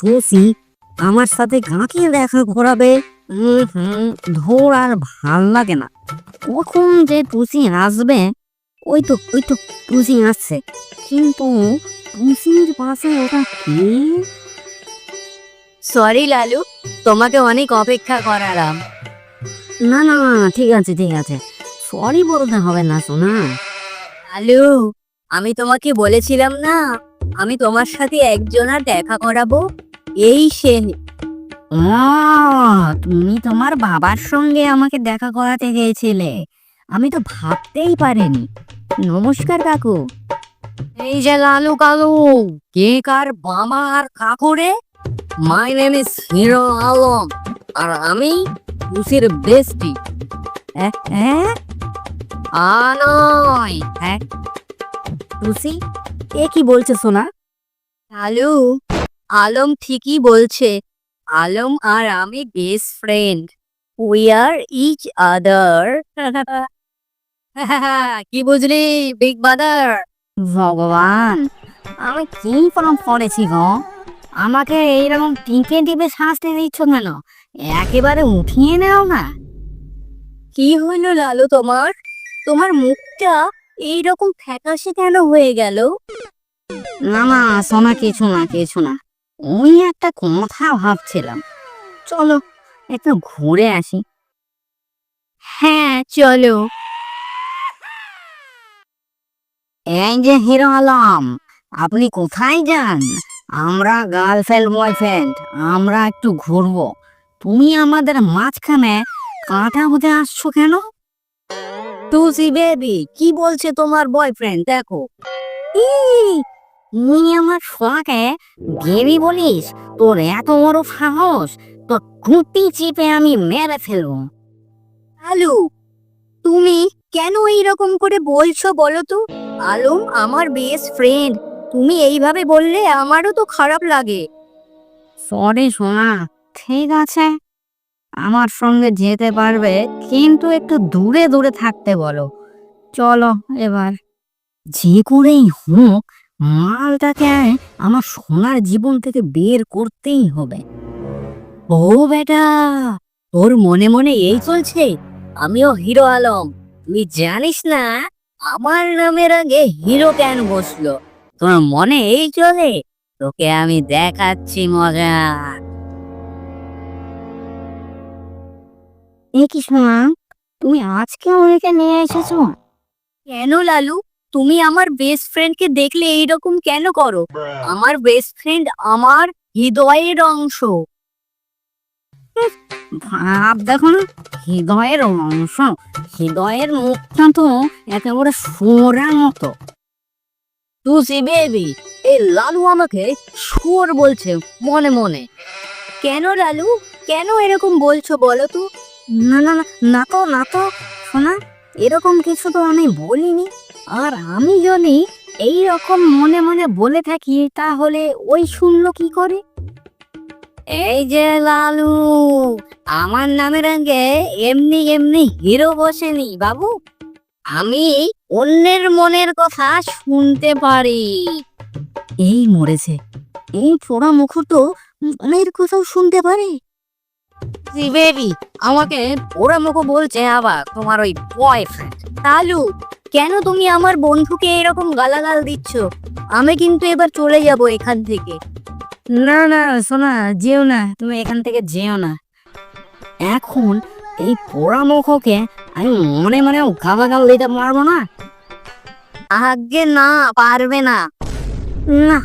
টুসি আমার সাথে কাকে দেখা করাবে? ধর আর ভালো লাগে না। কখন যে টুসি আসবে ওই তো ওই তো টুসি আসছে কিন্তু টুসির পাশে ওটা কি? সরি লালু তোমাকে অনেক অপেক্ষা করালাম। না না ঠিক আছে ঠিক আছে। সরি বলতে হবে না শোনা লালু আমি তোমাকে বলেছিলাম না আমি তোমার সাথে একজনের দেখা করাবো। এই সে তুমি তোমার বাবার সঙ্গে আমাকে দেখা করাতে গিয়েছিলে। আমি তো ভাবতেই পারিনি। নমস্কার কাকু। এই যে লালু কালু, কে কার বাবা আর কাকুরে? My name is Hero Alom আর আমি উসির বেস্টি হ্যাঁ আনয়। হ্যাঁ। টুসি এ কি বলছে সোনা? লালু আলম ঠিকই বলছে। আলম আর আমি best friend we are each other কি বুঝলি বিগ বাদার ভগবান, আমি কি পাপ করেছি গো? আমাকে এইরকম টিপে টিপে শাস্তি দিচ্ছ কেন? একেবারে উঠিয়ে নাও না। কি হলো লালু তোমার? তোমার মুখটা এইরকম ফ্যাকাশে কেন হয়ে গেল? না না সোনা কিছু না কিছু না। ওই একটা কথা ভাবছিলাম। চলো একটু ঘুরে আসি। হ্যাঁ চলো। এই যে হিরো আলম, আপনি কোথায় যান? আমরা গার্লফ্রেন্ড, বয়ফ্রেন্ড, আমরা একটু ঘুরবো। তুমি আমাদের মাঝখানে কাঁটা হতে আসছো কেন? টুসি বেবি, কি বলছে তোমার বয়ফ্রেন্ড, দেখো। তুই আমার সোনাকে বেবি বলিস? তোর এত বড় সাহস? তোর খুঁটি চিপে আমি মেরে ফেলব। লালু তুমি কেন এইরকম করে বলছো বলো তো? আলম আমার বেস্ট ফ্রেন্ড তুমি এইভাবে বললে আমারও তো খারাপ লাগে। সরি সোনা ঠিক আছে। আমার সঙ্গে যেতে পারবে কিন্তু একটু দূরে দূরে থাকতে বলো। চলো এবার। যে করেই হোক মালটাকে আমার সোনার জীবন থেকে বের করতেই হবে। ও বেটা তোর মনে মনে এই চলছে? আমিও হিরো আলম। তুই জানিস না আমার নামের আগে হিরো কেন বসল? তোর মনে এই চলে? তোকে আমি দেখাচ্ছি মজা। এ কি সোনা তুমি আজকে আমাকে নিয়ে এসেছ? কেন লালু? তুমি আমার বেস্ট ফ্রেন্ডকে দেখলে এইরকম কেন করো? আমার বেস্ট ফ্রেন্ড আমার হৃদয়ের অংশ। ভাব দেখো না হৃদয়ের অংশ। হৃদয়ের মুখটা তো একেবারে সোরার মতো। টুসি বেবি এই লালু আমাকে শুয়োর বলছে মনে মনে। কেন লালু? কেন এরকম বলছো বলো তো? না না না, না তো না তো। শোনা এরকম কিছু তো আমি বলিনি। আর আমি যদি এই রকম মনে মনে বলে থাকি, তাহলে ওই শুনলো কি করে? এই যে লালু, আমার নামের আগে এমনি এমনি হিরো বসেনি বাবু। আমি অন্যের মনের কথা শুনতে পারি। এই মরেছে। এই পোড়া মুখ তো মনের কোথাও শুনতে পারে। জি বেবি আমাকে ওরা মুখো বলছে আবার তোমার ওই বয়ফ্রেন্ড লালু, কেন তুমি আমার বন্ধুকে এরকম গালাগাল দিচ্ছ? আমি কিন্তু এবার চলে যাব এখান থেকে। না না শোনা যেও না, তুমি এখান থেকে যেও না। এখন এই পোড়া মুখকে আমি মনে মনে গালাগাল দিতে পারব না? আগে না, পারবে না। না,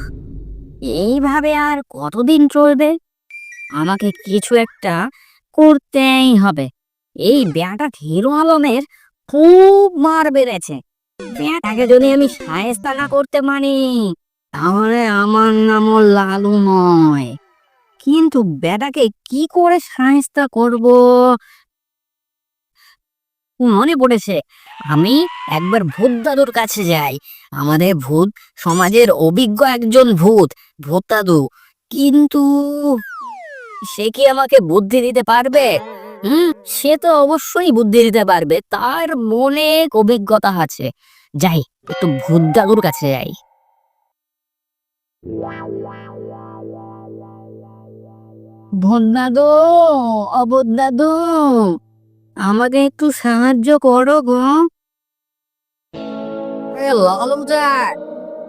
এইভাবে আর কতদিন চলবে? আমাকে কিছু একটা করতেই হবে। এই ব্যাটা হিরো আলমের খুব মার বেড়েছে। যদি আমি সায়স্তা না করতে পারি তাহলে আমার নামও লালু নয়। কিন্তু ব্যাটাকে কি করে সায়স্তা করব? মনে পড়েছে, আমি একবার ভূত দাদুর কাছে যাই। আমাদের ভূত সমাজের অভিজ্ঞ একজন ভূত ভূত দাদু। কিন্তু সে কি আমাকে বুদ্ধি দিতে পারবে? হুম, সে তো অবশ্যই বুদ্ধি দিতে পারবে। তার মনে অভিজ্ঞতা আছে। যাই, একটু ভূত কাছে যাই। ভন্দাদো অবদাদো আমাকে একটু সাহায্য করো গো।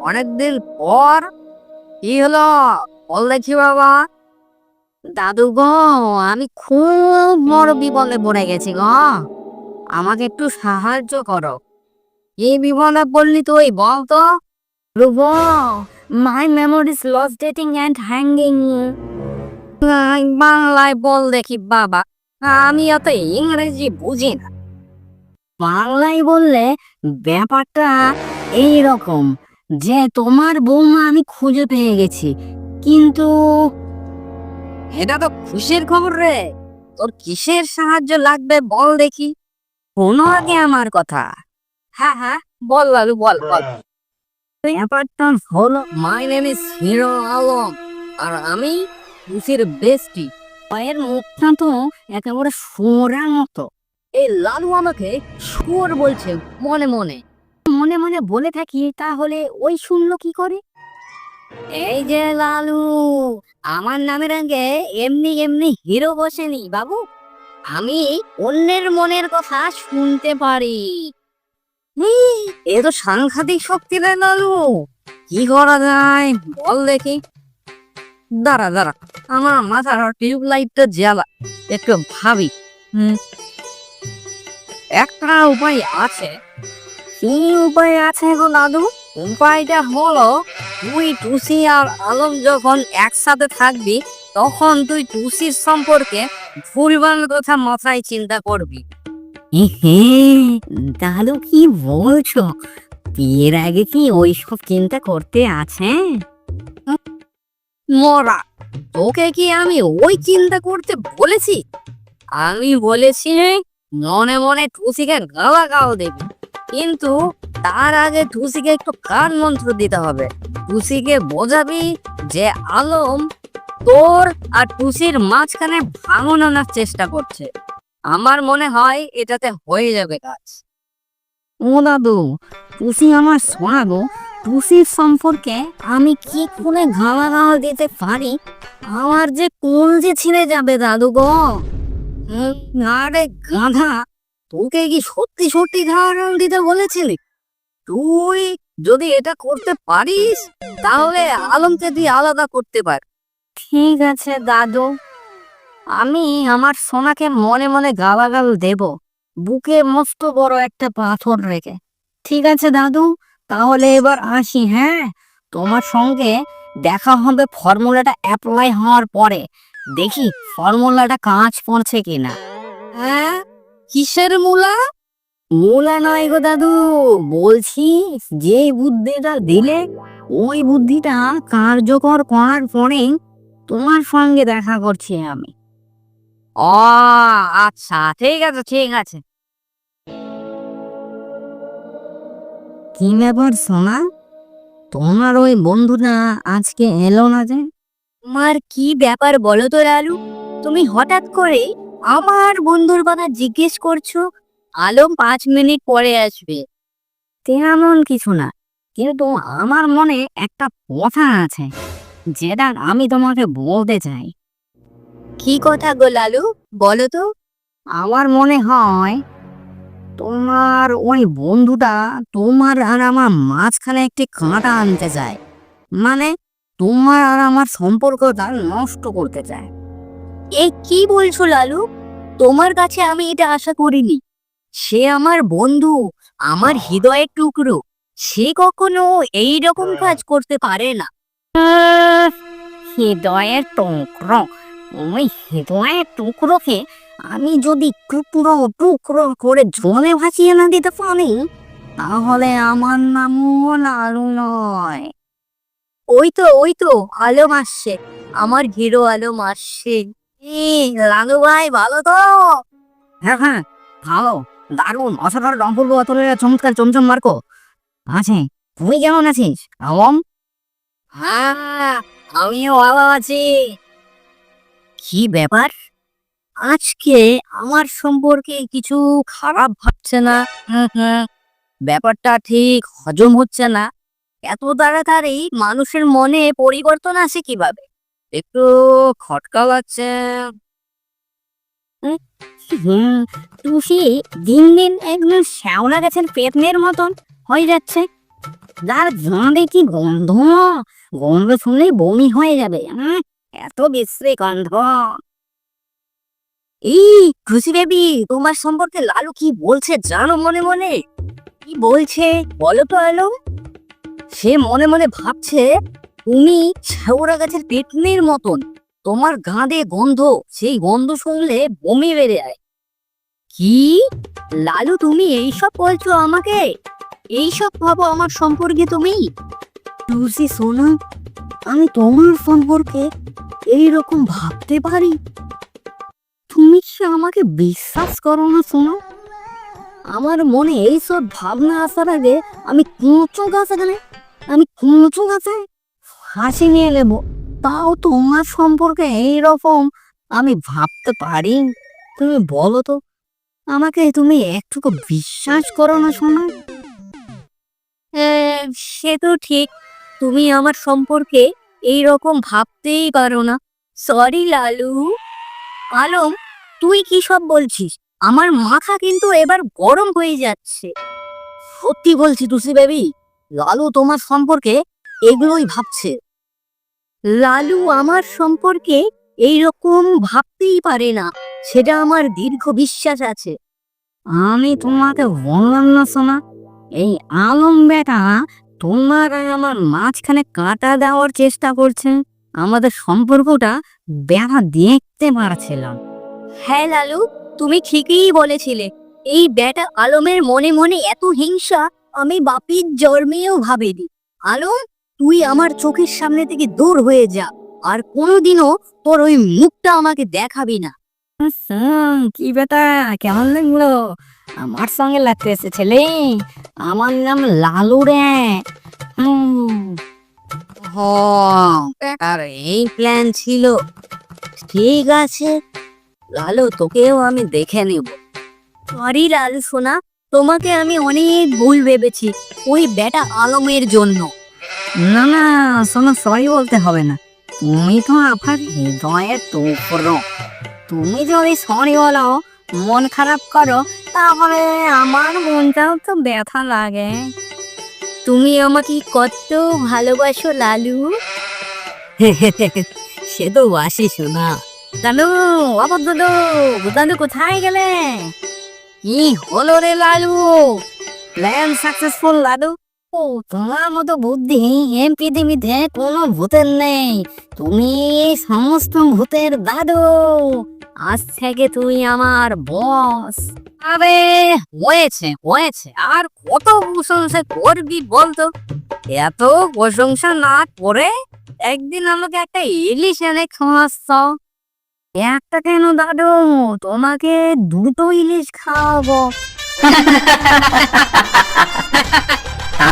অনেকদিন পর কি হলো? বল দেখি বাবা। দাদু গো, আমি খুব বড় বিপদে পড়ে গেছি গো। আমাকে একটু সাহায্য করো। এই বিপদে পড়লি তুই, বল তো। রুবো my memories loss dating and hanging বাংলায় বল দেখি বাবা। আমি অত ইংরেজি বুঝি না। বাংলায় বললে ব্যাপারটা এই রকম যে তোমার বৌমা আমি খুঁজে পেয়ে গেছি। কিন্তু এটা তো খুশির খবর রে। তোর কিসের সাহায্য লাগবে বল দেখি। শোনো আগে আমার কথা। হ্যাঁ হ্যাঁ বল লালু বল বল। ব্যাপারটা হলো my name is Hero Alom. আর আমি খুশির বেস্টি। পায়ের মুখটা তো একেবারে সোরার মতো। এই লালু আমাকে সুর বলছে মনে মনে। মনে মনে বলে থাকি তাহলে ওই শুনলো কি করে? এই যে লালু, আমার নামের আগে এমনি এমনি হিরো বসেনি বাবু। আমি অন্যের মনের কথা শুনতে পারি। এ তো সাংঘাতিক শক্তি রে লালু। কি করা যায়, বল দেখি। দাঁড়া দাঁড়া, আমার মাথার টিউব লাইটটা জ্বালা, একটু ভাবি। একটা উপায় আছে। কি উপায় আছে গো লালু? উপায়টা হলো তুই টুসি আর আলম যখন একসাথে থাকবি তখন তুই টুসির সম্পর্কে ভুলভাল কথা মাথায় চিন্তা করবি। দাদু কি বলছো? বিয়ের আগে কি ওইসব চিন্তা করতে আছে? মরা তোকে কি আমি ওই চিন্তা করতে বলেছি? আমি বলেছি মনে মনে টুসিকে গালা গাও দেবি। কিন্তু তার আগে টুসিকে একটু কান মন্ত্র দিতে হবে। টুসিকে বোঝাবি যে আলম তোর আর টুসির মাঝখানে ভাঙন আনার চেষ্টা করছে। আমার মনে হয় এটাতে হয়ে যাবে কাজ। ও দাদু টুসি আমার শোনাবো। টুসির সম্পর্কে আমি কি করে ঘামা গাওয়া দিতে পারি? আমার যে কোন যে ছিঁড়ে যাবে দাদু গো? আরে গাধা। তোকে কি সত্যি সত্যি ধারণ দিতে বলেছিলি? তুই যদি এটা করতে পারিস তাহলে আলমকে তুই আলাদা করতে পার। ঠিক আছে দাদু। আমি আমার সোনাকে মনে মনে গালাগাল দেব। বুকে মস্ত বড় একটা পাথর রেখে। ঠিক আছে দাদু। তাহলে এবার আসি হ্যাঁ? তোমার সঙ্গে দেখা হবে ফর্মুলাটা অ্যাপ্লাই হওয়ার পরে। দেখি ফর্মুলাটা কাজ পড়ছে কিনা। হ্যাঁ? কিসের মূলা? মূলা নয় গো দাদু, বলছি যে বুদ্ধিটা দিলে ওই বুদ্ধিটা কার্যকর করার পরেই তোমার সঙ্গে দেখা করছি আমি। ও আচ্ছা ঠিক আছে ঠিক আছে। কি ব্যাপার সোনা? তোমার ওই বন্ধুটা আজকে এলো না যে? তোমার কি ব্যাপার বলো তো লালু? তুমি হঠাৎ করে আমার বন্ধুর কথা জিজ্ঞেস করছ আলম পাঁচ মিনিট পরে আসবে। তেমন কিছু না কিন্তু আমার মনে একটা কথা আছে যেটা আমি তোমাকে বলতে চাই। কি কথা গো লালু বলো তো। আমার মনে হয় তোমার ওই বন্ধুটা তোমার আর আমার মাঝখানে একটি কাঁটা আনতে চায় মানে তোমার আর আমার সম্পর্কটা নষ্ট করতে চায়। এ কি বলছো লালু? তোমার কাছে আমি এটা আশা করিনি। সে আমার বন্ধু আমার হৃদয়ের টুকরো। সে কখনো এই রকম কাজ করতে পারে না। হৃদয়ের টুকরো ওই হৃদয়ের টুকরোকে আমি যদি টুকরো টুকরো করে জলে ভাসিয়ে না দিতে পারি তাহলে আমার নামও লালু নয়। ওই তো ওই তো আলম আসছে। আমার হিরো আলম আসছে। এই, লালু ভাই ভালো তো হ্যাঁ হ্যাঁ ভালো দারুণ অসাধারণ অতলের চমৎকার চমচম মার্কো। আছে তুই কেমন আছিস? হ্যাঁ আমিও ভালো আছি। কি ব্যাপার? আজকে আমার সম্পর্কে কিছু খারাপ ভাবছে না হুম হুম ব্যাপারটা ঠিক হজম হচ্ছে না। এত তাড়াতাড়ি মানুষের মনে পরিবর্তন আসে কীভাবে? একটু খটকা লাগছে। হুম টুসি দিন দিন শ্যাওলা পেতনের মতন হয়ে যাচ্ছে। যার কি গন্ধ? গন্ধ শুনলেই বমি হয়ে যাবে। এত বিশ্রী গন্ধ। এই খুশি বেবি তোমার সম্পর্কে লালু কি বলছে জানো মনে মনে? কি বলছে বলো তো আলো সে মনে মনে ভাবছে তুমি শেওড়া গাছের পেটনির মতন। তোমার গাঁদে গন্ধ সেই গন্ধ শুনলে বমি বেড়ে যায়। কি? লালু তুমি এইসব বলছো আমাকে? এইসব ভাবো আমার সম্পর্কে তুমি? টুসি সোনা আমি তোমার সম্পর্কে এইরকম ভাবতে পারি। তুমি কি আমাকে বিশ্বাস করো না শোনো আমার মনে এইসব ভাবনা আসার আগে আমি কুঁচো গাছ এখানে আমি কুঁচো গাছে হাসি নিয়ে নেব তাও তোমার সম্পর্কে এইরকম আমি ভাবতে পারি। তুমি বলো তো, আমাকে তুমি একটুকু বিশ্বাস করো না শোনো সে তো ঠিক। তুমি আমার সম্পর্কে এই রকম ভাবতেই পারো না। সরি, লালু। আলম তুই কি সব বলছিস? আমার মাথা কিন্তু এবার গরম হয়ে যাচ্ছে। সত্যি বলছি তুসি বেবি, লালু তোমার সম্পর্কে এগুলোই ভাবছে। লালু আমার সম্পর্কে এই রকম ভাবতেই পারে না। সেটা আমার দীর্ঘ বিশ্বাস আছে। আমি তোমাকে বললাম না শোনা এই আলম বেটা তোমার আমার মাঝখানে কাটা দেওয়ার চেষ্টা করছে। আমাদের সম্পর্কটা বেড়া দেখতে পারছিলাম। হ্যাঁ লালু, তুমি ঠিকই বলেছিলে। এই বেটা আলমের মনে মনে এত হিংসা আমি বাপির জন্মেও ভাবিনি। আলম তুই আমার চোখের সামনে থেকে দূর হয়ে যা। আর কোনোদিনও তোর ওই মুখটা আমাকে দেখাবি না। কি বেটা কেমন লাগল? আমার সঙ্গে লাগতে এসেছিলে আমার নাম লালু রে। আর এই প্ল্যান ছিল। ঠিক আছে লালু তোকেও আমি দেখে নেব। সরি লালু সোনা তোমাকে আমি অনেক ভুল ভেবেছি। ওই বেটা আলমের জন্য। না না, শোনো, সরি বলতে হবে না। তুমি তো আমার হৃদয়ের টুকরো। তুমি যদি সরি বলো মন খারাপ করো, তাহলে আমার মনটাও তো ব্যথা লাগে। তুমি আমাকে কত ভালোবাসো, লালু। সে তো বাসি শোনা দাদু আবার দাদু দাদু কোথায় গেলে? কি হলো রে, লালু? Plan successful Lalu. তোমার মতো বুদ্ধি এই পৃথিবীতে কোনো ভূতের নেই। তুমি সমস্ত ভূতের দাদু। আজ থেকে তুই আমার বস। আরে, হয়েছে হয়েছে। আর কত প্রশংসা করবি বলতো? এত প্রশংসা না করে একদিন আমাকে একটা ইলিশ এনে খাওয়াচ্ছ। একটা কেন দাদু? তোমাকে দুটো ইলিশ খাওয়াবো।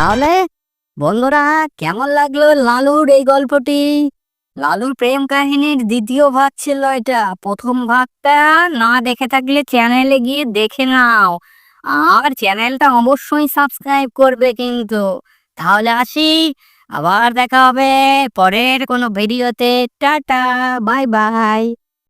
তাহলে? বন্ধুরা, কেমন লাগল লালুর এই গল্পটি? লালুর প্রেম কাহিনীর দ্বিতীয় ভাগ ছিল এটা। প্রথম ভাগটা না দেখে থাকলে চ্যানেলে গিয়ে দেখে নাও। আর চ্যানেলটা অবশ্যই সাবস্ক্রাইব করবে কিন্তু। তাহলে আসি, আবার দেখা হবে পরের কোনো ভিডিওতে টাটা বাই বাই